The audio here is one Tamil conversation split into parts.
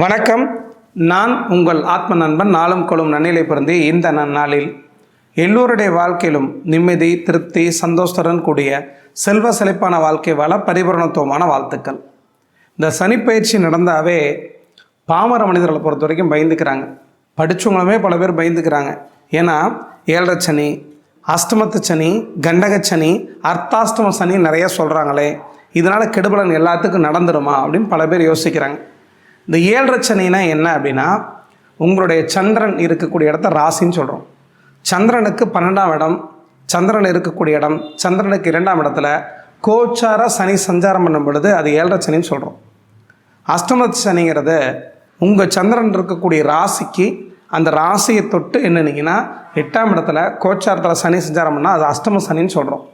வணக்கம். நான் உங்கள் ஆத்ம நண்பன் நாளும் கொள்ளும் நன்னிலை பிறந்து இந்த நன்னாளில் எல்லோருடைய வாழ்க்கையிலும் நிம்மதி திருப்தி சந்தோஷத்துடன் கூடிய செல்வ செழிப்பான வாழ்க்கை வாழ பரிபூரணத்துவமான வாழ்த்துக்கள். இந்த சனிப்பயிற்சி நடந்தாவே பாமர மனிதர்களை பொறுத்த வரைக்கும் பயந்துக்கிறாங்க. படித்தவங்களுமே பல பேர் பயந்துக்கிறாங்க. ஏன்னா ஏழரை சனி அஷ்டமத்து சனி கண்டக சனி அர்த்தாஷ்டம சனி நிறைய சொல்கிறாங்களே இதனால் கெடுபலன் எல்லாத்துக்கும் நடந்துருமா அப்படின்னு பல பேர் யோசிக்கிறாங்க. இந்த ஏழரை சனினா என்ன அப்படின்னா உங்களுடைய சந்திரன் இருக்கக்கூடிய இடத்த ராசின்னு சொல்கிறோம் சந்திரனுக்கு பன்னெண்டாம் இடம் சந்திரன் இருக்கக்கூடிய இடம் சந்திரனுக்கு இரண்டாம் இடத்துல கோச்சார சனி சஞ்சாரம் பண்ணும் பொழுது அது ஏழரை சனின்னு சொல்கிறோம் அஷ்டம சனிங்கிறது உங்கள் சந்திரன் இருக்கக்கூடிய ராசிக்கு அந்த ராசியை தொட்டு என்னன்னீங்கன்னா எட்டாம் இடத்துல கோச்சாரத்தில் சனி சஞ்சாரம் பண்ணால் அது அஷ்டம சனின்னு சொல்கிறோம்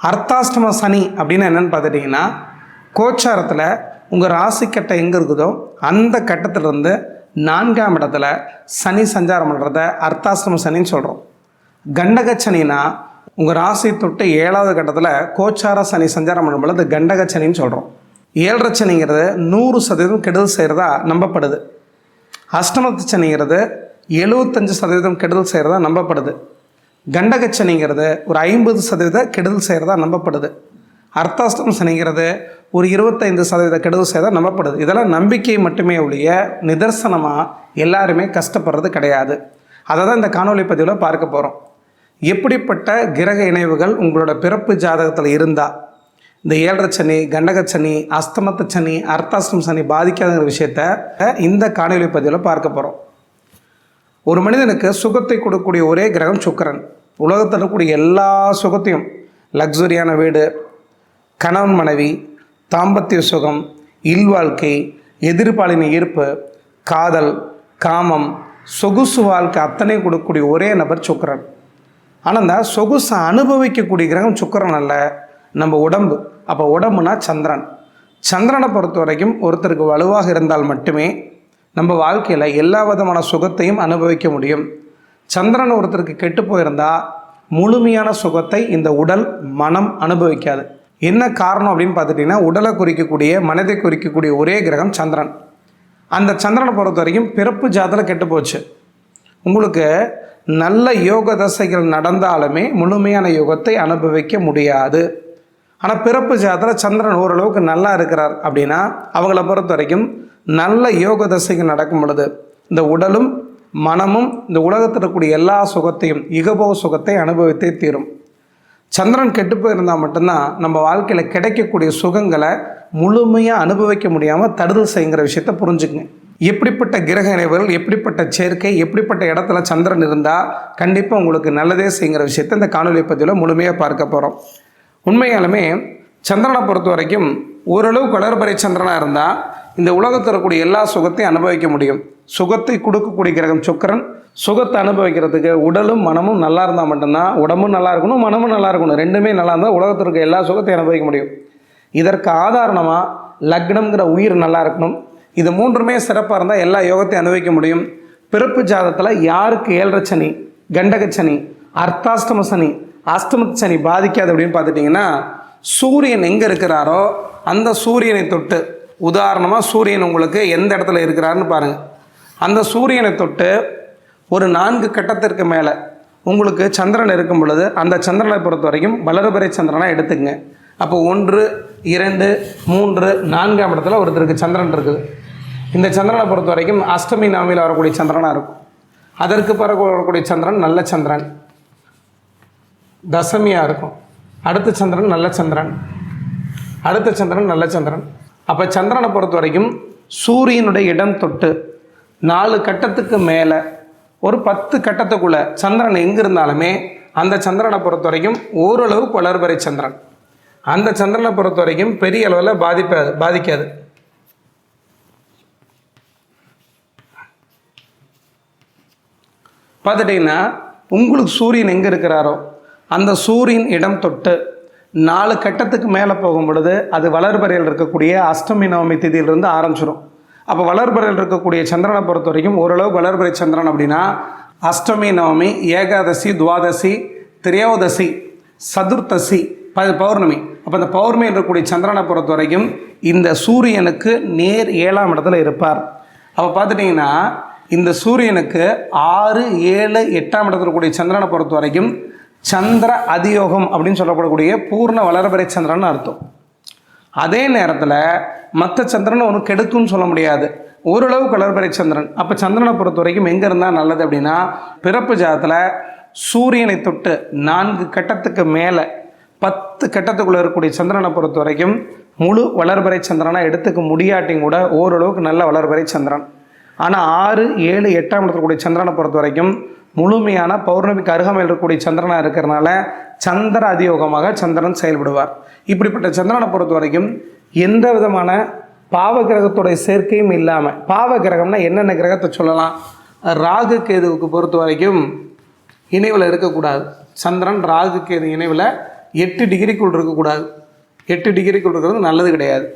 அர்த்தாஷ்டம சனி அப்படின்னு என்னென்னு பார்த்துட்டிங்கன்னா கோச்சாரத்தில் உங்கள் ராசி கட்டம் எங்கே இருக்குதோ அந்த கட்டத்திலிருந்து நான்காம் இடத்துல சனி சஞ்சாரம் பண்ணுறத அர்த்தாசிரம சனின்னு சொல்கிறோம் கண்டக சனினா உங்கள் ராசி தொட்டு ஏழாவது கட்டத்தில் கோச்சார சனி சஞ்சாரம் பண்ணும்பொழுது கண்டக சனின்னு சொல்கிறோம் ஏழரை சனிங்கிறது நூறு சதவீதம் கெடுதல் செய்கிறதா நம்பப்படுது. அஷ்டமத்து சனிங்கிறது எழுபத்தஞ்சு சதவீதம் கெடுதல் செய்கிறதா நம்பப்படுது. கண்டக சனிங்கிறது ஒரு ஐம்பது சதவீத கெடுதல் செய்கிறதா நம்பப்படுது. அர்த்தாஷ்டம் சனிங்கிறது ஒரு இருபத்தைந்து சதவீத கெடுதல் செய்தால் நம்பப்படுது. இதெல்லாம் நம்பிக்கை மட்டுமே ஒழிய நிதர்சனமாக எல்லாருமே கஷ்டப்படுறது கிடையாது. அதை தான் இந்த காணொலி பதிவில் பார்க்க போகிறோம் எப்படிப்பட்ட கிரக இணைவுகள் உங்களோட பிறப்பு ஜாதகத்தில் இருந்தால் இந்த ஏழரை சனி கண்டக சனி அஸ்தமத்த சனி அர்த்தாஷ்டம் சனி பாதிக்காதுங்கிற விஷயத்த இந்த காணொலி பதிவில் பார்க்க போகிறோம் ஒரு மனிதனுக்கு சுகத்தை கொடுக்கக்கூடிய ஒரே கிரகம் சுக்கிரன். உலகத்தில் இருக்கக்கூடிய எல்லா சுகத்தையும் லக்ஸுரியான வீடு கணவன் மனைவி தாம்பத்திய சுகம் இல்வாழ்க்கை எதிர்பாலின ஈர்ப்பு காதல் காமம் சொகுசு வாழ்க்கை அத்தனை கொடுக்கக்கூடிய ஒரே நபர் சுக்கரன். ஆனால் இந்த சொகுசை அனுபவிக்கக்கூடிய கிரகம் சுக்கரன் அல்ல நம்ம உடம்பு. அப்போ உடம்புனா சந்திரன். சந்திரனை பொறுத்த வரைக்கும் ஒருத்தருக்கு வலுவாக இருந்தால் மட்டுமே நம்ம வாழ்க்கையில் எல்லா விதமான சுகத்தையும் அனுபவிக்க முடியும். சந்திரன் ஒருத்தருக்கு கெட்டு போயிருந்தால் முழுமையான சுகத்தை இந்த உடல் மனம் அனுபவிக்காது. என்ன காரணம் அப்படின்னு பார்த்துட்டிங்கன்னா உடலை குறிக்கக்கூடிய மனதை குறிக்கக்கூடிய ஒரே கிரகம் சந்திரன். அந்த சந்திரனை பொறுத்த வரைக்கும் பிறப்பு ஜாதத்தில் கெட்டு போச்சு. உங்களுக்கு நல்ல யோக தசைகள் நடந்தாலுமே முழுமையான யோகத்தை அனுபவிக்க முடியாது. ஆனால் பிறப்பு ஜாதத்தில் சந்திரன் ஓரளவுக்கு நல்லா இருக்கிறார் அப்படின்னா அவங்கள பொறுத்த வரைக்கும் நல்ல யோக தசைகள் நடக்கும் பொழுது இந்த உடலும் மனமும் இந்த உலகத்தில் இருக்கக்கூடிய எல்லா சுகத்தையும் இகபோக சுகத்தை அனுபவித்தே தீரும். சந்திரன் கெட்டு போயிருந்தால் மட்டும்தான் நம்ம வாழ்க்கையில் கிடைக்கக்கூடிய சுகங்களை முழுமையாக அனுபவிக்க முடியாமல் தடுதல் செய்யுங்கிற விஷயத்த புரிஞ்சுக்குங்க. எப்படிப்பட்ட கிரக இணைவுகள் எப்படிப்பட்ட சேர்க்கை எப்படிப்பட்ட இடத்துல சந்திரன் இருந்தால் கண்டிப்பாக உங்களுக்கு நல்லதே செய்யுங்கிற விஷயத்த இந்த காணொலி பதிவில் முழுமையாக பார்க்க போகிறோம் உண்மையாலுமே சந்திரனை பொறுத்த வரைக்கும் ஓரளவு வளர்பறை சந்திரனாக இருந்தால் இந்த உலகத்தில் இருக்கக்கூடிய எல்லா சுகத்தையும் அனுபவிக்க முடியும். சுகத்தை கொடுக்கக்கூடிய கிரகம் சுக்கரன். சுகத்தை அனுபவிக்கிறதுக்கு உடலும் மனமும் நல்லா இருந்தால் மட்டும்தான் உடம்பும் நல்லா இருக்கணும் மனமும் நல்லா இருக்கணும். ரெண்டுமே நல்லா இருந்தால் உலகத்தில் இருக்க எல்லா சுகத்தையும் அனுபவிக்க முடியும். இதற்கு ஆதாரணமாக லக்னம்ங்கிற உயிர் நல்லா இருக்கணும். இது மூன்றுமே சிறப்பாக இருந்தால் எல்லா யோகத்தையும் அனுபவிக்க முடியும். பிறப்பு ஜாதத்தில் யாருக்கு ஏழரை சனி கண்டக சனி அர்த்தாஷ்டம சனி அஷ்டம சனி பாதிக்காது அப்படின்னு பார்த்துட்டிங்கன்னா சூரியன் எங்கே இருக்கிறாரோ அந்த சூரியனை தொட்டு உதாரணமாக சூரியன் உங்களுக்கு எந்த இடத்துல இருக்கிறாருன்னு பாருங்கள் அந்த சூரியனை தொட்டு ஒரு நான்கு கட்டத்திற்கு மேலே உங்களுக்கு சந்திரன் இருக்கும் பொழுது அந்த சந்திரனை பொறுத்த வரைக்கும் வளர்பிறை சந்திரனாக எடுத்துக்கங்க. அப்போ ஒன்று இரண்டு மூன்று நான்காம் இடத்துல ஒருத்தருக்கு சந்திரன் இருக்குது. இந்த சந்திரனை பொறுத்த வரைக்கும் அஷ்டமி நாமியில் வரக்கூடிய சந்திரனாக இருக்கும். அதற்கு பிறகு வரக்கூடிய சந்திரன் நல்ல சந்திரன். தசமியாக இருக்கும். அடுத்த சந்திரன் நல்ல சந்திரன். அடுத்த சந்திரன் நல்ல சந்திரன். அப்போ சந்திரனை பொறுத்த வரைக்கும் சூரியனுடைய இடம் தொட்டு நாலு கட்டத்துக்கு மேலே ஒரு பத்து கட்டத்துக்குள்ளே சந்திரன் எங்கே இருந்தாலுமே அந்த சந்திரனை பொறுத்த வரைக்கும் ஓரளவு வளர்பறை சந்திரன். அந்த சந்திரனை பொறுத்த வரைக்கும் பெரிய அளவில் பாதிப்பாது பாதிக்காது. பார்த்துட்டிங்கன்னா உங்களுக்கு சூரியன் எங்கே இருக்கிறாரோ அந்த சூரியன் இடம் தொட்டு நாலு கட்டத்துக்கு மேலே போகும் பொழுது அது வளர்பறையில் இருக்கக்கூடிய அஷ்டமி நவமி திதியிலிருந்து ஆரம்பிச்சிடும் அப்போ வளர்பறையில் இருக்கக்கூடிய சந்திரனை பொறுத்த வரைக்கும் ஓரளவு வளர்பறை சந்திரன் அப்படின்னா அஷ்டமி நவமி ஏகாதசி துவாதசி திரையோதசி சதுர்த்தசி ப பௌர்ணமி. அப்போ இந்த பௌர்ணமி இருக்கக்கூடிய சந்திரனை பொறுத்த வரைக்கும் இந்த சூரியனுக்கு நேர் ஏழாம் இடத்துல இருப்பார். அப்போ பார்த்துட்டிங்கன்னா இந்த சூரியனுக்கு ஆறு ஏழு எட்டாம் இடத்துல கூடிய சந்திரனை பொறுத்த வரைக்கும் சந்திர அதியோகம் அப்படின்னு சொல்லப்படக்கூடிய பூர்ண வளர்பறை சந்திரன் அர்த்தம். அதே நேரத்தில் மற்ற சந்திரனை ஒன்றும் கெடுக்கும்னு சொல்ல முடியாது. ஓரளவு கலர்பறை சந்திரன். அப்போ சந்திரனை பொறுத்த வரைக்கும் எங்கே இருந்தால் நல்லது அப்படின்னா பிறப்பு ஜாதத்தில் சூரியனை தொட்டு நான்கு கட்டத்துக்கு மேலே பத்து கட்டத்துக்குள்ளே இருக்கக்கூடிய சந்திரனை பொறுத்த வரைக்கும் முழு வளர்பறை சந்திரனை எடுத்துக்க முடியாட்டியும் கூட ஓரளவுக்கு நல்ல வளர்பறை சந்திரன். ஆனால் ஆறு ஏழு எட்டாம் இடத்துல கூடிய சந்திரனை பொறுத்த வரைக்கும் முழுமையான பௌர்ணமிக்கு அருகாமையில் இருக்கக்கூடிய சந்திரனாக இருக்கிறனால சந்திர அதியோகமாக சந்திரன் செயல்படுவார். இப்படிப்பட்ட சந்திரனை பொறுத்த வரைக்கும் எந்த விதமான பாவ கிரகத்துடைய சேர்க்கையும் இல்லாமல் பாவ கிரகம்னா என்னென்ன கிரகத்தை சொல்லலாம்? ராகு கேதுவுக்கு பொறுத்த வரைக்கும் இணைவில் இருக்கக்கூடாது. சந்திரன் ராகு கேது இணைவில் எட்டு டிகிரிக்குள் இருக்கக்கூடாது. எட்டு டிகிரிக்குள் இருக்கிறது நல்லது கிடையாது.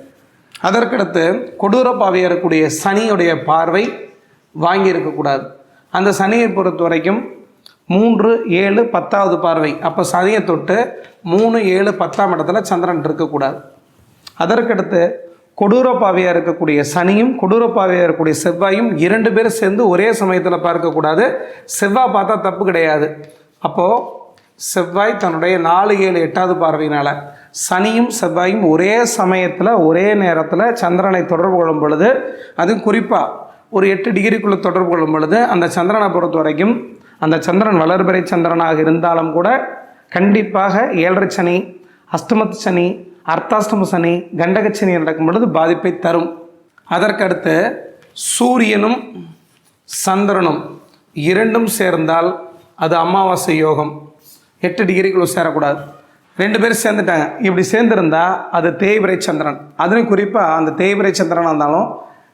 அதற்கடுத்து கொடூர பாவையாக இருக்கக்கூடிய சனியுடைய பார்வை வாங்கி இருக்கக்கூடாது. அந்த சனியை பொறுத்த வரைக்கும் மூன்று ஏழு பத்தாவது பார்வை. அப்போ சனியை தொட்டு மூணு ஏழு பத்தாம் இடத்துல சந்திரன் இருக்கக்கூடாது. அதற்கடுத்து கொடூர பாவையாக இருக்கக்கூடிய சனியும் கொடூர பாவையாக இருக்கக்கூடிய செவ்வாயும் இரண்டு பேரும் சேர்ந்து ஒரே சமயத்தில் பார்க்கக்கூடாது. செவ்வாய் பார்த்தா தப்பு கிடையாது. அப்போது செவ்வாய் தன்னுடைய நாலு ஏழு எட்டாவது பார்வையினால் சனியும் செவ்வாயும் ஒரே சமயத்தில் ஒரே நேரத்தில் சந்திரனை தொடர்பு கொள்ளும் பொழுது அதுவும் குறிப்பாக ஒரு எட்டு டிகிரிக்குள்ளே தொடர்பு கொள்ளும் பொழுது அந்த சந்திரனை பொறுத்த வரைக்கும் அந்த சந்திரன் வளர்பிறை சந்திரனாக இருந்தாலும் கூட கண்டிப்பாக ஏழரை சனி அஷ்டமத்து சனி அர்த்தாஷ்டம சனி கண்டக சனி நடக்கும் பொழுது பாதிப்பை தரும். அதற்கடுத்து சூரியனும் சந்திரனும் இரண்டும் சேர்ந்தால் அது அமாவாசை யோகம். எட்டு டிகிரிக்குள்ள சேரக்கூடாது. ரெண்டு பேரும் சேர்ந்துட்டாங்க. இப்படி சேர்ந்துருந்தா அது தேய்பிரை சந்திரன். அதுலேயும் குறிப்பாக அந்த தேய்பிரை சந்திரனாக இருந்தாலும்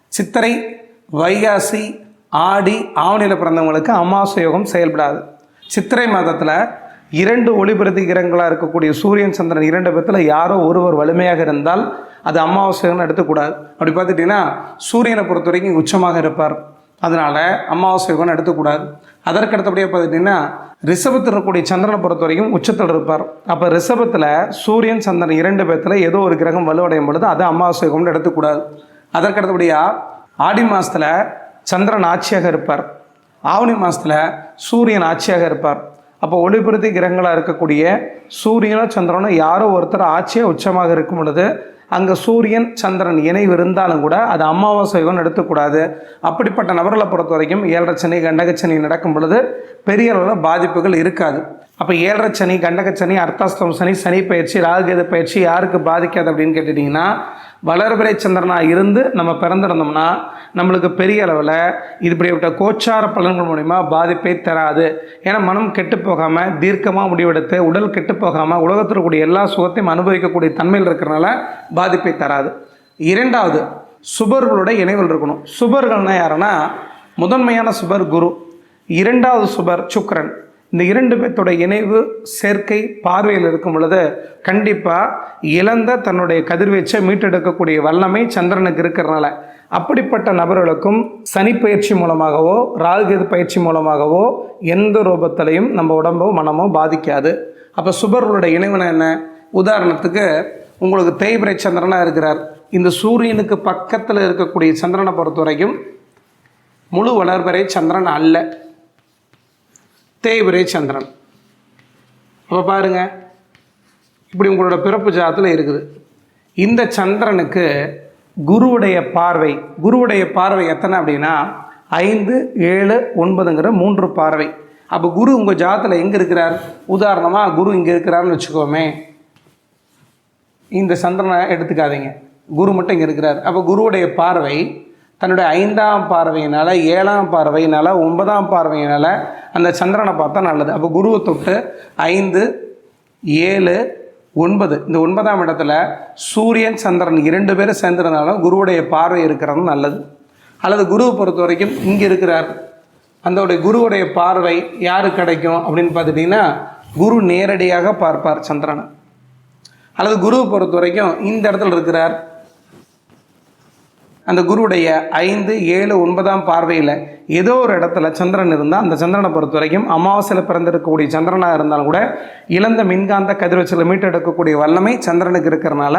சித்திரை வைகாசி ஆடி ஆவணியில் பிறந்தவங்களுக்கு அமாவாசை யோகம் செயல்படாது. சித்திரை மாதத்தில் இரண்டு ஒளிபிரதி கிரகங்களாக இருக்கக்கூடிய சூரியன் சந்திரன் இரண்டு பேர்த்தில் யாரோ ஒருவர் வலிமையாக இருந்தால் அது அமாவாசைன்னு எடுத்துக்கூடாது. அப்படி பார்த்துட்டிங்கன்னா சூரியனை பொறுத்த வரைக்கும் உச்சமாக இருப்பார். அதனால் அமாவாசை யோகம் எடுத்துக்கூடாது. அதற்கு அடுத்தபடியாக பார்த்துட்டிங்கன்னா ரிஷபத்தில் இருக்கக்கூடிய சந்திரனை பொறுத்த வரைக்கும் உச்சத்தில் இருப்பார். அப்போ ரிஷபத்தில் சூரியன் சந்திரன் இரண்டு பேர்த்தில் ஏதோ ஒரு கிரகம் வலுவடையும் பொழுது அது அமாவாசை யோகம்னு எடுத்துக்கூடாது. அதற்கு அடுத்தபடியாக ஆடி மாதத்தில் சந்திரன் ஆட்சியாக இருப்பார். ஆவணி மாதத்தில் சூரியன் ஆட்சியாக இருப்பார். அப்போ ஒளிபுரத்தி கிரகங்களாக இருக்கக்கூடிய சூரியனோ சந்திரனோ யாரோ ஒருத்தர் ஆட்சியாக உச்சமாக இருக்கும் பொழுது அங்கே சூரியன் சந்திரன் இணைவு இருந்தாலும் கூட அது அமாவாசை யோகம் எடுத்துக்கூடாது. அப்படிப்பட்ட நபர்களை பொறுத்த வரைக்கும் ஏழரை சனி கண்டகச்சனி நடக்கும் பொழுது பெரிய அளவில் பாதிப்புகள் இருக்காது. அப்போ ஏழரை சனி கண்டகச்சனி அர்த்தாஸ்தம் சனி சனி பயிற்சி ராகுகேது பயிற்சி யாருக்கு பாதிக்காது அப்படின்னு கேட்டுட்டிங்கன்னா வளர்பிறை சந்திரனாக இருந்து நம்ம பிறந்திருந்தோம்னா நம்மளுக்கு பெரிய அளவில் இப்படிப்பட்ட கோச்சார பலன்கள் மூலிமா பாதிப்பை தராது. ஏன்னா மனம் கெட்டு போகாமல் தீர்க்கமாக முடிவெடுத்து உடல் கெட்டு போகாமல் உலகத்தில் எல்லா சுகத்தையும் அனுபவிக்கக்கூடிய தன்மையில் இருக்கிறனால பாதிப்பை தராது. இரண்டாவது சுபர்களோட இணைவில் இருக்கணும். சுபர்கள்னால் யாருன்னா முதன்மையான சுபர் குரு இரண்டாவது சுபர் சுக்ரன் இந்த இரண்டு பேர்த்தோட இணைவு சேர்க்கை பார்வையில் இருக்கும் பொழுது கண்டிப்பாக இழந்த தன்னுடைய கதிர்வீச்சை மீட்டெடுக்கக்கூடிய வல்லமை சந்திரனுக்கு இருக்கிறனால அப்படிப்பட்ட நபர்களுக்கும் சனி பயிற்சி மூலமாகவோ ராகுகேது பயிற்சி மூலமாகவோ எந்த ரூபத்திலையும் நம்ம உடம்போ மனமோ பாதிக்காது. அப்போ சுபர்களோட இணைவுனா என்ன? உதாரணத்துக்கு உங்களுக்கு தேய்பிரை சந்திரனாக இருக்கிறார். இந்த சூரியனுக்கு பக்கத்தில் இருக்கக்கூடிய சந்திரனை பொறுத்த வரைக்கும் முழு வளர்வரை சந்திரன் அல்ல. தேய்பிரை சந்திரன். அப்போ பாருங்க இப்படி உங்களோட பிறப்பு ஜாதத்தில் இருக்குது. இந்த சந்திரனுக்கு குருவுடைய பார்வை குருவுடைய பார்வை எத்தனை அப்படின்னா ஐந்து ஏழு ஒன்பதுங்கிற மூன்று பார்வை. அப்போ குரு உங்கள் ஜாதத்தில் எங்கே இருக்கிறார்? உதாரணமாக குரு இங்கே இருக்கிறாருன்னு வச்சுக்கோமே. இந்த சந்திரனை எடுத்துக்காதீங்க. குரு மட்டும் இங்கே இருக்கிறார். அப்போ குருவுடைய பார்வை தன்னுடைய ஐந்தாம் பார்வையினால் ஏழாம் பார்வையினால் ஒன்பதாம் பார்வையினால் அந்த சந்திரனை பார்த்தா நல்லது. அப்போ குருவை தொட்டு ஐந்து ஏழு ஒன்பது. இந்த ஒன்பதாம் இடத்துல சூரியன் சந்திரன் இரண்டு பேரும் சேர்ந்திருந்தாலும் குருவுடைய பார்வை இருக்கிறது நல்லது. அல்லது குருவை பொறுத்த வரைக்கும் இங்கே இருக்கிறார். அந்த குருவுடைய பார்வை யாரு கிடைக்கும் அப்படின்னு பார்த்துட்டிங்கன்னா குரு நேரடியாக பார்ப்பார் சந்திரனை. அல்லது குருவை பொறுத்த வரைக்கும் இந்த இடத்துல இருக்கிறார். அந்த குருவுடைய ஐந்து ஏழு ஒன்பதாம் பார்வையில் ஏதோ ஒரு இடத்துல சந்திரன் இருந்தால் அந்த சந்திரனை பொறுத்த வரைக்கும் அமாவாசையில் பிறந்திருக்கக்கூடிய சந்திரனாக இருந்தாலும் கூட இழந்த மின்காந்த கதிர்வச்சில் மீட்டெடுக்கக்கூடிய வல்லமை சந்திரனுக்கு இருக்கிறனால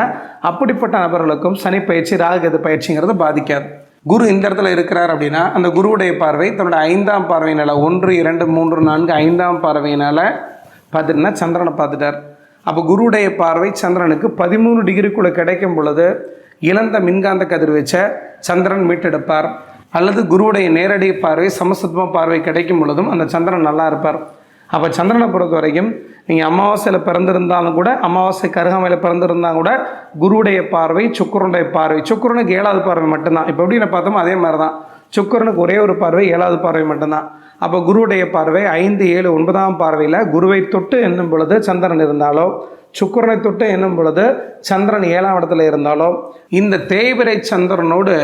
அப்படிப்பட்ட நபர்களுக்கும் சனி பயிற்சி ராகுகது பயிற்சிங்கிறது பாதிக்காது. குரு இந்த இடத்துல இருக்கிறார் அப்படின்னா அந்த குருவுடைய பார்வை தன்னோட ஐந்தாம் பார்வையினால் ஒன்று இரண்டு மூன்று நான்கு ஐந்தாம் பார்வையினால் பார்த்துட்டுனா சந்திரனை பார்த்துட்டார். அப்போ குருவுடைய பார்வை சந்திரனுக்கு பதிமூணு டிகிரிக்குள்ளே கிடைக்கும் பொழுது இழந்த மின்காந்த கதிர்வீச்சை சந்திரன் மீட்டெடுப்பார். அல்லது குருவுடைய நேரடி பார்வை சமசத்துவ பார்வை கிடைக்கும் பொழுதும் அந்த சந்திரன் நல்லா இருப்பார். அப்போ சந்திரனை பொறுத்த வரைக்கும் நீங்கள் அமாவாசையில் பிறந்திருந்தாலும் கூட அமாவாசை கருகாமையில் பிறந்திருந்தாலும் கூட குருவுடைய பார்வை சுக்கரனுடைய பார்வை. சுக்கரனுக்கு ஏழாவது பார்வை மட்டும்தான். இப்போ எப்படி நான் பார்த்தோமோ அதே மாதிரி தான் சுக்கரனுக்கு ஒரே ஒரு பார்வை ஏழாவது பார்வை மட்டும்தான். அப்போ குருவுடைய பார்வை ஐந்து ஏழு ஒன்பதாம் பார்வையில் குருவை தொட்டு என்னும் பொழுது சந்திரன் இருந்தாலோ சுக்கரனை தொட்டு என்னும் பொழுது சந்திரன் ஏழாம் இடத்துல இருந்தாலோ இந்த தேய்பிரை சந்திரனோடு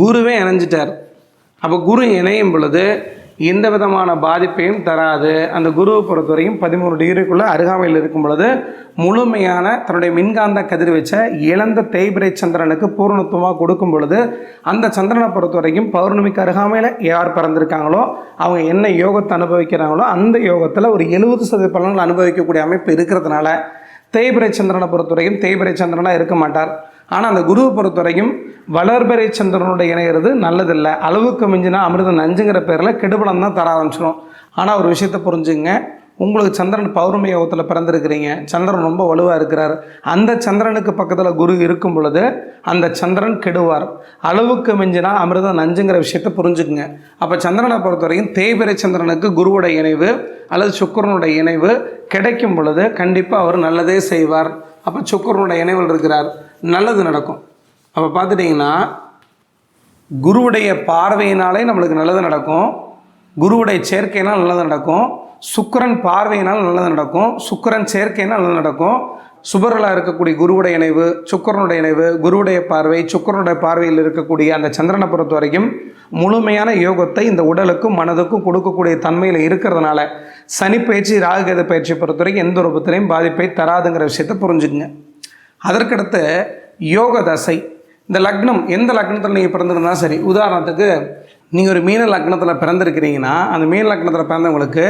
குருவே இணைஞ்சிட்டார். அப்போ குரு இணையும் பொழுது எந்த விதமான பாதிப்பையும் தராது. அந்த குருவை பொறுத்தவரையும் பதிமூணு டிகிரிக்குள்ளே அருகாமையில் இருக்கும் பொழுது முழுமையான தன்னுடைய மின்காந்த கதிர்வீச்சை இழந்த தேய்பிரை சந்திரனுக்கு பூர்ணத்துவமாக கொடுக்கும் பொழுது அந்த சந்திரனை பொறுத்த வரைக்கும் பௌர்ணமிக்கு அருகாமையில் யார் பிறந்திருக்காங்களோ அவங்க என்ன யோகத்தை அனுபவிக்கிறாங்களோ அந்த யோகத்தில் ஒரு எழுபது சதவீத பலன்கள் அனுபவிக்கக்கூடிய அமைப்பு இருக்கிறதுனால தேய்பிரை சந்திரனை பொறுத்தவரைக்கும் தேய்பிரை சந்திரனாக இருக்க மாட்டார். ஆனால் அந்த குருவை பொறுத்த வரைக்கும் வளர்பறை சந்திரனோட இணையிறது நல்லதில்லை. அளவுக்கு மிஞ்சினா அமிர்தம் நஞ்சுங்கிற பேரில் கெடுபலம் தான் தர ஆரம்பிச்சிடும் ஆனால் ஒரு விஷயத்தை புரிஞ்சுங்க உங்களுக்கு சந்திரன் பௌர்ணமி யோகத்தில் பிறந்திருக்கிறீங்க. சந்திரன் ரொம்ப வலுவாக இருக்கிறார். அந்த சந்திரனுக்கு பக்கத்தில் குரு இருக்கும் பொழுது அந்த சந்திரன் கெடுவார். அளவுக்கு மிஞ்சினா அமிர்தம் நஞ்சுங்கிற விஷயத்தை புரிஞ்சுக்குங்க. அப்போ சந்திரனை பொறுத்த வரைக்கும் தேய்பிரை சந்திரனுக்கு குருவோட இணைவு அல்லது சுக்கரனுடைய இணைவு கிடைக்கும் பொழுது கண்டிப்பாக அவர் நல்லதே செய்வார். அப்போ சுக்கரனுடைய இணைவில் இருக்கிறார். நல்லது நடக்கும். அப்போ பார்த்துட்டிங்கன்னா குருவுடைய பார்வையினாலே நம்மளுக்கு நல்லது நடக்கும். குருவுடைய சேர்க்கையினால் நல்லது நடக்கும். சுக்கிரன் பார்வையினால் நல்லது நடக்கும். சுக்கிரன் சேர்க்கையினால் நல்லது நடக்கும். சுபர்களாக இருக்கக்கூடிய குருவுடைய இணைவு சுக்கரனுடைய இணைவு குருவுடைய பார்வை சுக்கரனுடைய பார்வையில் இருக்கக்கூடிய அந்த சந்திரனை பொறுத்த வரைக்கும் முழுமையான யோகத்தை இந்த உடலுக்கும் மனதுக்கும் கொடுக்கக்கூடிய தன்மையில் இருக்கிறதுனால சனி பயிற்சி ராகுகேத பயிற்சி பொறுத்த வரைக்கும் எந்த ஒரு புத்திரையும் பாதிப்பை தராதுங்கிற விஷயத்தை புரிஞ்சுக்குங்க. அதற்கடுத்து யோக தசை இந்த லக்னம் எந்த லக்னத்தில் நீங்கள் பிறந்திருந்தாலும் சரி? உதாரணத்துக்கு நீங்கள் ஒரு மீன லக்னத்தில் பிறந்திருக்கிறீங்கன்னா அந்த மீன லக்னத்தில் பிறந்தவங்களுக்கு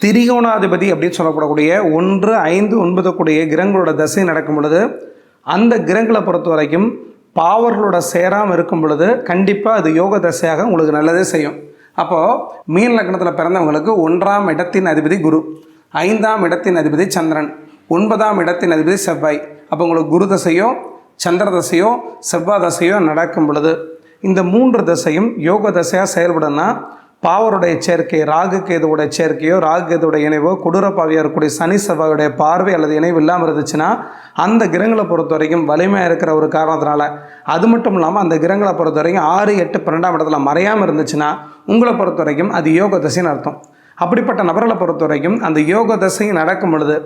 திரிகோணாதிபதி அப்படின்னு சொல்லப்படக்கூடிய ஒன்று ஐந்து ஒன்பது கூடிய கிரகங்களோட தசை நடக்கும் பொழுது அந்த கிரகங்களை பொறுத்த வரைக்கும் பாவர்களோட சேராமல் இருக்கும் பொழுது கண்டிப்பாக அது யோக தசையாக உங்களுக்கு நல்லதே செய்யும். அப்போது மீன் லக்னத்தில் பிறந்தவங்களுக்கு ஒன்றாம் இடத்தின் அதிபதி குரு ஐந்தாம் இடத்தின் அதிபதி சந்திரன் ஒன்பதாம் இடத்தின் அதிபதி செவ்வாய். அப்போ உங்களுக்கு குரு தசையோ சந்திர தசையோ செவ்வாய் தசையோ நடக்கும் பொழுது இந்த மூன்று தசையும் யோக தசையாக செயல்படனா பாவருடைய சேர்க்கை ராகு கேதுவுடைய சேர்க்கையோ ராகு கேதுவுடைய இணைவோ கொடூரப்பாவியாக இருக்கக்கூடிய சனி செவ்வாயுடைய பார்வை அல்லது இணைவு இல்லாமல் இருந்துச்சுன்னா அந்த கிரகங்களை பொறுத்த வரைக்கும் வலிமையாக இருக்கிற ஒரு காரணத்தினால அது மட்டும் இல்லாமல் அந்த கிரகங்களை பொறுத்த வரைக்கும் ஆறு எட்டு பன்னெண்டாம் இடத்துல மறையாமல் இருந்துச்சுன்னா உங்களை பொறுத்த வரைக்கும் அது யோக தசைன்னு அர்த்தம். அப்படிப்பட்ட நபர்களை பொறுத்த வரைக்கும் அந்த யோக தசை நடக்கும் பொழுது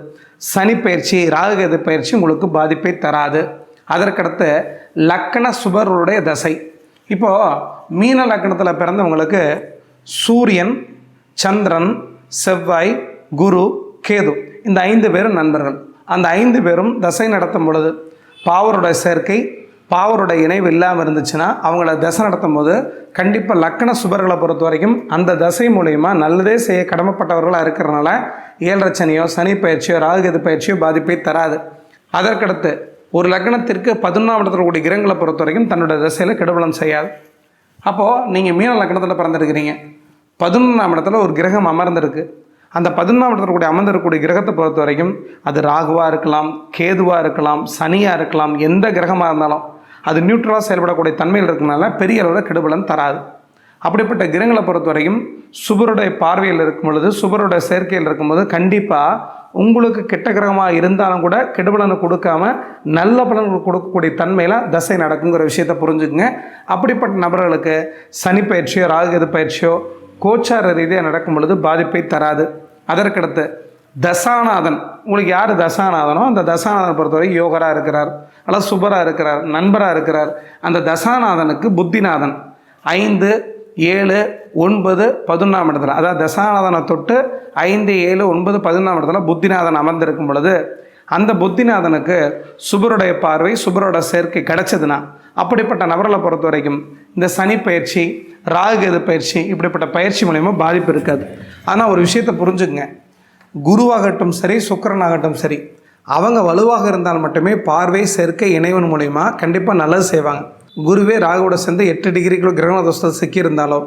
சனி பயிற்சி ராகுகேது பயிற்சி உங்களுக்கு பாதிப்பை தராது. அதற்கடுத்து லக்கண சுபருடைய தசை. இப்போது மீன லக்கணத்தில் பிறந்தவங்களுக்கு சூரியன் சந்திரன் செவ்வாய் குரு கேது இந்த ஐந்து பேரும் நண்பர்கள். அந்த ஐந்து பேரும் தசை நடத்தும் பொழுது பாவருடைய சேர்க்கை பாவருடைய இணைவு இல்லாமல் இருந்துச்சுன்னா அவங்கள தசை நடத்தும் போது கண்டிப்பாக லக்கண சுபர்களை பொறுத்த வரைக்கும் அந்த தசை மூலயமா நல்லதே செய்ய கடமைப்பட்டவர்களாக இருக்கிறனால ஏழரை சனியோ சனி பயிற்சியோ ராகுகது பயிற்சியோ பாதிப்பை தராது. அதற்கடுத்து ஒரு லக்னத்திற்கு பதினொன்றாம் இடத்துல கூடிய கிரகங்களை பொறுத்த வரைக்கும் தன்னோட திசையில் கெடுபலம் செய்யாது. அப்போது நீங்கள் மீன லக்னத்தில் பிறந்திருக்கிறீங்க. பதினொன்றாம் இடத்துல ஒரு கிரகம் அமர்ந்திருக்கு. அந்த பதினொன்றாம் இடத்துல கூடிய அமர்ந்திருக்கக்கூடிய கிரகத்தை பொறுத்த வரைக்கும் அது ராகுவாக இருக்கலாம் கேதுவாக இருக்கலாம் சனியாக இருக்கலாம் எந்த கிரகமாக இருந்தாலும் அது நியூட்ரலாக செயல்படக்கூடிய தன்மையில் இருக்கிறதுனால பெரிய அளவில் கெடுபலன் தராது. அப்படிப்பட்ட கிரகங்களை பொறுத்த வரைக்கும் சுபருடைய பார்வையில் இருக்கும் பொழுது சுபருடைய சேர்க்கையில் இருக்கும்போது கண்டிப்பாக உங்களுக்கு கெட்ட கிரகமாக இருந்தாலும் கூட கெடுபலனை கொடுக்காம நல்ல பலன்கள் கொடுக்கக்கூடிய தன்மையில் தசை நடக்குங்கிற விஷயத்தை புரிஞ்சுக்குங்க. அப்படிப்பட்ட நபர்களுக்கு சனி பயிற்சியோ ராகுகது பயிற்சியோ கோச்சார ரீதியாக நடக்கும் பொழுது பாதிப்பை தராது. அதற்கடுத்து தசாநாதன். உங்களுக்கு யார் தசாநாதனோ அந்த தசாநாதனை பொறுத்தவரைக்கும் யோகராக இருக்கிறார். அல்ல சுபராக இருக்கிறார் நண்பராக இருக்கிறார். அந்த தசாநாதனுக்கு புத்திநாதன். ஐந்து ஏழு ஒன்பது பதினொன்றாம் இடத்துல. அதாவது தசாநாதனை தொட்டு ஐந்து ஏழு ஒன்பது பதினொன்றாம் இடத்துல புத்திநாதன் அமர்ந்திருக்கும் பொழுது அந்த புத்திநாதனுக்கு சுபருடைய பார்வை சுபரோட சேர்க்கை கிடைச்சதுன்னா அப்படிப்பட்ட நபர்களை பொறுத்த வரைக்கும் இந்த சனி பயிற்சி ராகு எது பயிற்சி இப்படிப்பட்ட பயிற்சி மூலயமா பாதிப்பு இருக்காது. ஆனால் ஒரு விஷயத்தை புரிஞ்சுக்குங்க. குருவாகட்டும் சரி சுக்கிரனாகட்டும் சரி அவங்க வலுவாக இருந்தால் மட்டுமே பார்வை சேர்க்கை இணைவன் மூலயமா கண்டிப்பாக நல்லது செய்வாங்க. குருவே ராகுவோட சேர்ந்து எட்டு டிகிரிக்குள்ள கிரகண தோஷத்தில் சிக்கியிருந்தாலோ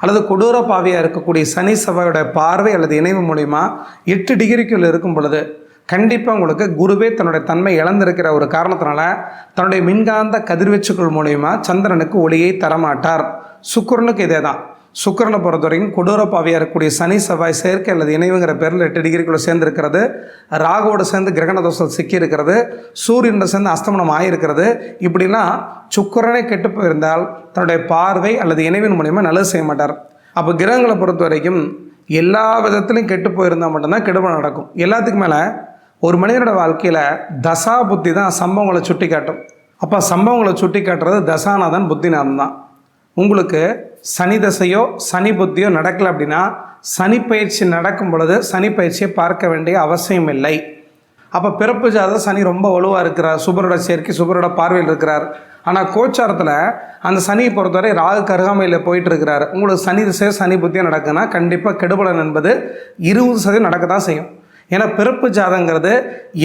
அல்லது கொடூர பாவியாக இருக்கக்கூடிய சனி செவ்வாயோட பார்வை அல்லது இணைவு மூலிமா எட்டு டிகிரிக்குள்ள இருக்கும் பொழுது கண்டிப்பாக உங்களுக்கு குருவே தன்னுடைய தன்மை இழந்திருக்கிற ஒரு காரணத்தினால தன்னுடைய மின்காந்த கதிர்வீச்சுக்கள் மூலிமா சந்திரனுக்கு ஒளியை தரமாட்டார். சுக்கரனுக்கு இதே தான் சுக்கிரனை பொறுத்த வரைக்கும் கொடூர பாவியாக இருக்கக்கூடிய சனி செவ்வாய் செயற்கை அல்லது இணைவுங்கிற பேரில் எட்டு டிகிரிக்குள்ளே சேர்ந்துருக்கிறது. ராகுவோட சேர்ந்து கிரகண தோஷம் சிக்கி இருக்கிறது சூரியனோட சேர்ந்து அஸ்தமனம் ஆகியிருக்கிறது இப்படிலாம் சுக்கிரனே கெட்டு போயிருந்தால் தன்னுடைய பார்வை அல்லது இணைவின் மூலிமா நல்லது செய்ய மாட்டார். அப்போ கிரகங்களை பொறுத்த வரைக்கும் எல்லா விதத்துலையும் கெட்டு போயிருந்தால் மட்டும்தான் கெடுபல் நடக்கும். எல்லாத்துக்கு மேலே ஒரு மனிதனோட வாழ்க்கையில் தசா புத்தி தான் சம்பவங்களை சுட்டி காட்டும் அப்போ சம்பவங்களை சுட்டி காட்டுறது தசானாதான் புத்திநாதன் தான் உங்களுக்கு சனி தசையோ சனி புத்தியோ நடக்கலை அப்படின்னா சனி பயிற்சி நடக்கும் பொழுது சனி பயிற்சியை பார்க்க வேண்டிய அவசியம் இல்லை. அப்போ பிறப்பு ஜாதகம் சனி ரொம்ப வலுவாக இருக்கிறார். சுபரோட சேர்க்கை சுபரோட பார்வையில் இருக்கிறார். ஆனால் கோச்சாரத்தில் அந்த சனியை பொறுத்தவரை ராகு கருகாமையில் போயிட்டு இருக்கிறார். உங்களுக்கு சனி திசை சனி புத்தியாக நடக்குன்னா கண்டிப்பாக கெடுபலன் என்பது இருபது சதவீதம் நடக்க தான் செய்யும். ஏன்னா பிறப்பு ஜாதங்கிறது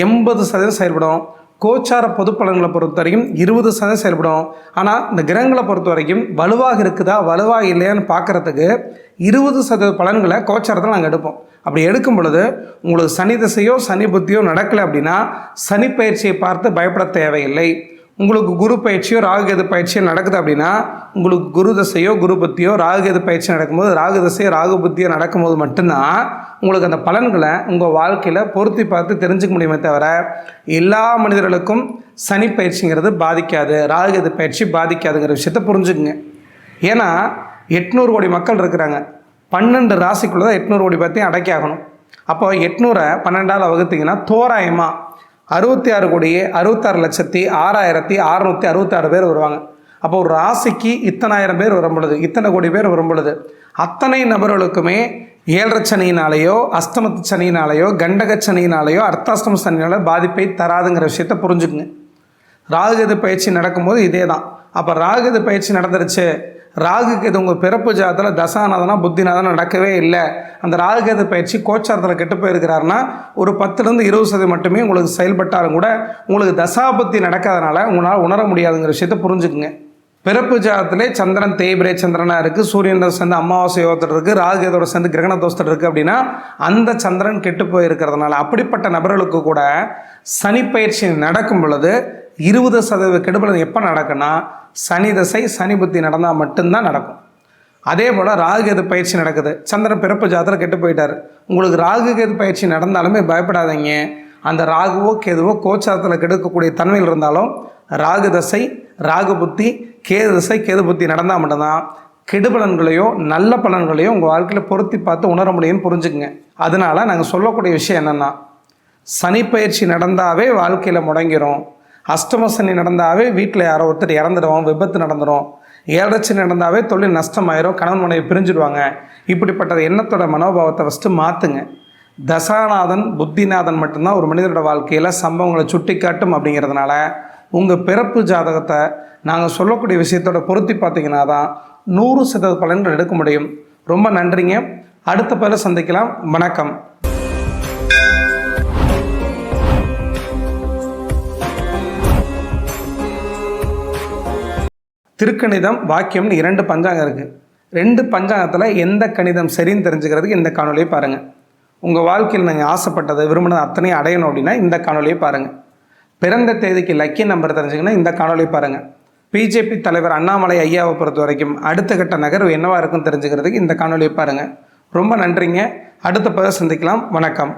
எண்பது சதவீதம் செயல்படும். கோச்சார பொது பலன்களை பொறுத்த வரைக்கும் இருபது சதவீதம் செயல்படும். ஆனால் இந்த கிரகங்களை பொறுத்த வரைக்கும் வலுவாக இருக்குதா வலுவாக இல்லையான்னு பார்க்குறதுக்கு இருபது சதவீத பலன்களை கோச்சாரத்தில் நாங்கள் எடுப்போம். அப்படி எடுக்கும் பொழுது உங்களுக்கு சனி திசையோ சனி புத்தியோ நடக்கலை அப்படின்னா சனி பயிற்சியை பார்த்து பயப்பட தேவையில்லை. உங்களுக்கு குரு பயிற்சியோ ராகுகேது பயிற்சியோ நடக்குது அப்படின்னா உங்களுக்கு குரு தசையோ குரு புத்தியோ ராகுகேது பயிற்சி நடக்கும்போது ராகு தசையோ ராகு புத்தியோ நடக்கும்போது மட்டும்தான் உங்களுக்கு அந்த பலன்களை உங்கள் வாழ்க்கையில் பொருத்தி பார்த்து தெரிஞ்சுக்க முடியுமே தவிர எல்லா மனிதர்களுக்கும் சனி பயிற்சிங்கிறது பாதிக்காது ராகுகேது பயிற்சி பாதிக்காதுங்கிற விஷயத்த புரிஞ்சுக்குங்க. ஏன்னா எட்நூறு கோடி மக்கள் இருக்கிறாங்க. பன்னெண்டு ராசிக்குள்ளே தான் எட்நூறு கோடி பற்றியும் அடக்கி ஆகணும் அப்போ எட்நூறை பன்னெண்டால் வகுத்தீங்கன்னா தோராயமாக அறுபத்தி ஆறு கோடியே அறுபத்தாறு லட்சத்தி ஆறாயிரத்தி அறநூற்றி அறுபத்தாறு பேர் வருவாங்க. அப்போ ஒரு ராசிக்கு இத்தனாயிரம் பேர் வரும் பொழுது இத்தனை கோடி பேர் வரும் பொழுது அத்தனை நபர்களுக்குமே ஏழரை சனியினாலேயோ அஸ்தமத்து சனியினாலேயோ கண்டக சனியினாலேயோ அர்த்தாஷ்டம சனியினால பாதிப்பை தராதுங்கிற விஷயத்த புரிஞ்சுக்குங்க. ராகுகது பயிற்சி நடக்கும்போது இதே தான் அப்போ ராகுகது பயிற்சி நடந்துருச்சு. ராகுக்கு இது உங்கள் பிறப்பு ஜாதத்தில் தசாநாதனா புத்திநாதனா நடக்கவே இல்லை. அந்த ராகுகேது பயிற்சி கோச்சாரத்தில் கெட்டு போயிருக்கிறாருன்னா ஒரு பத்துலேருந்து இருபது சதவீதம் மட்டுமே உங்களுக்கு செயல்பட்டாலும் கூட உங்களுக்கு தசாபத்தி நடக்காதனால உங்களால் உணர முடியாதுங்கிற விஷயத்த புரிஞ்சுக்குங்க. பிறப்பு ஜாதத்திலே சந்திரன் தேய்பிரே சந்திரனாக இருக்குது சூரியன் சேர்ந்து அமாவாசை யோகத்தில் இருக்குது ராகுகேதோட சேர்ந்து கிரகண தோஷத்தில் இருக்குது அப்படின்னா அந்த சந்திரன் கெட்டு போயிருக்கிறதுனால அப்படிப்பட்ட நபர்களுக்கு கூட சனி பயிற்சி நடக்கும் பொழுது இருபது சதவீத கெடுபலன் எப்போ நடக்குன்னா சனி தசை சனி புத்தி நடந்தால் மட்டும்தான் நடக்கும். அதே போல் ராகுகேது பயிற்சி நடக்குது. சந்திரன் பிறப்பு ஜாதத்தில் கெட்டு போயிட்டார். உங்களுக்கு ராகுகேது பயிற்சி நடந்தாலுமே பயப்படாதீங்க. அந்த ராகுவோ கேதுவோ கோச்சாரத்தில் கெடுக்கக்கூடிய தன்மையில் இருந்தாலும் ராகு தசை ராகு புத்தி கேது தசை கேது புத்தி நடந்தால் மட்டும்தான் கெடுபலன்களையோ நல்ல பலன்களையோ உங்கள் வாழ்க்கையில் பொருத்தி பார்த்து உணர முடியும்னு புரிஞ்சுக்குங்க. அதனால் நாங்கள் சொல்லக்கூடிய விஷயம் என்னென்னா சனி பயிற்சி நடந்தாவே வாழ்க்கையில் முடங்கிரும். அஷ்டம சனி நடந்தாவே வீட்டில் யாரோ ஒருத்தர் இறந்துடுவோம் விபத்து நடந்துடும் ஏழரை நடந்தாவே தொழில் நஷ்டமாயிரும் கணவன் மனைவி பிரிஞ்சுடுவாங்க. இப்படிப்பட்ட எண்ணத்தோட மனோபாவத்தை ஃபஸ்ட்டு மாற்றுங்க தசாநாதன் புத்திநாதன் மட்டும்தான் ஒரு மனிதரோட வாழ்க்கையில் சம்பவங்களை சுட்டி காட்டும் அப்படிங்கிறதுனால உங்கள் பிறப்பு ஜாதகத்தை நாங்கள் சொல்லக்கூடிய விஷயத்தோட பொருத்தி பார்த்தீங்கன்னா தான் நூறு சதவீத பலன்கள் எடுக்க முடியும். ரொம்ப நன்றிங்க. அடுத்த பதில் சந்திக்கலாம். வணக்கம். திருக்கணிதம் வாக்கியம்னு இரண்டு பஞ்சாங்கம் இருக்குது ரெண்டு பஞ்சாங்கத்தில் எந்த கணிதம் சரின்னு தெரிஞ்சுக்கிறதுக்கு இந்த காணொலியை பாருங்கள் உங்கள் வாழ்க்கையில் நீங்கள் ஆசைப்பட்டதை விரும்பினது அத்தனையும் அடையணும் அப்படின்னா இந்த காணொலியை பாருங்கள் பிறந்த தேதிக்கு லக்கி நம்பர் தெரிஞ்சுக்கணும் இந்த காணொலியை பாருங்கள் பிஜேபி தலைவர் அண்ணாமலை ஐயாவை பொறுத்த வரைக்கும் அடுத்த கட்ட நகர்வு என்னவாக இருக்குன்னு தெரிஞ்சுக்கிறதுக்கு இந்த காணொலியை பாருங்கள் ரொம்ப நன்றிங்க. அடுத்த பதிவு சந்திக்கலாம். வணக்கம்.